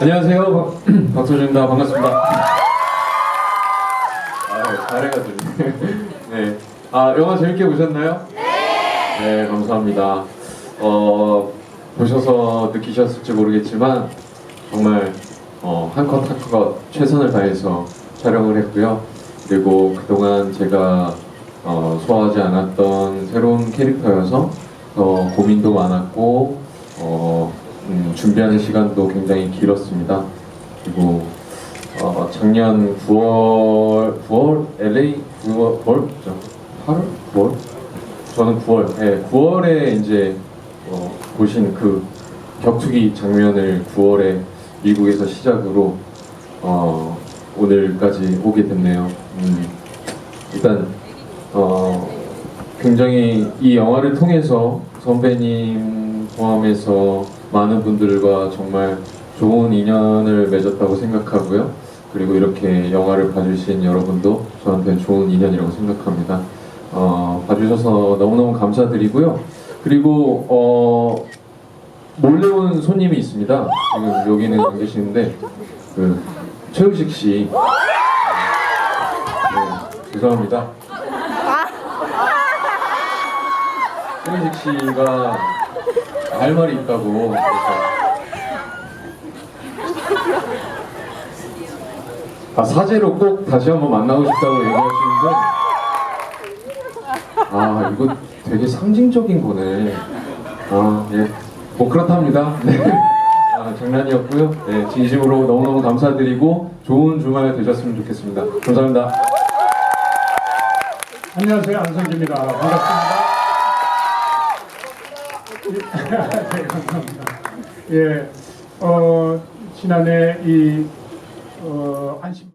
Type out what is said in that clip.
안녕하세요. 박- 박서준입니다. 반갑습니다. 아, 잘해가지고. 네. 아, 영화 재밌게 보셨나요? 네. 네, 감사합니다. 어, 보셔서 느끼셨을지 모르겠지만, 정말, 어, 한컷 한컷 최선을 다해서 촬영을 했고요. 그리고 그동안 제가 어, 소화하지 않았던 새로운 캐릭터여서 더 고민도 많았고, 어, 음, 준비하는 시간도 굉장히 길었습니다. 그리고 어, 작년 9월 9월 LA 9월 9월 8월 9월 저는 9월 네, 9월에 이제 어, 보신 그 격투기 장면을 9월에 미국에서 시작으로 어, 오늘까지 오게 됐네요. 음, 일단 어, 굉장히 이 영화를 통해서 선배님 포함해서 많은 분들과 정말 좋은 인연을 맺었다고 생각하고요. 그리고 이렇게 영화를 봐주신 여러분도 저한테 좋은 인연이라고 생각합니다. 어, 봐주셔서 너무너무 감사드리고요. 그리고 어, 몰래 온 손님이 있습니다. 지금 여기는 안 계시는데 그 최우식 씨. 네, 죄송합니다. 최우식 씨가 할 말이 있다고. 그래서 아 사제로 꼭 다시 한번 만나고 싶다고 얘기하시는데. 아 이거 되게 상징적인 거네. 아예뭐 그렇답니다. 네. 아, 장난이었고요. 네 진심으로 너무너무 감사드리고 좋은 주말 되셨으면 좋겠습니다. 감사합니다. 안녕하세요. 안성기입니다. 반갑습니다. 네, 감사합니다. 예, 어, 지난해 이 어, 안심.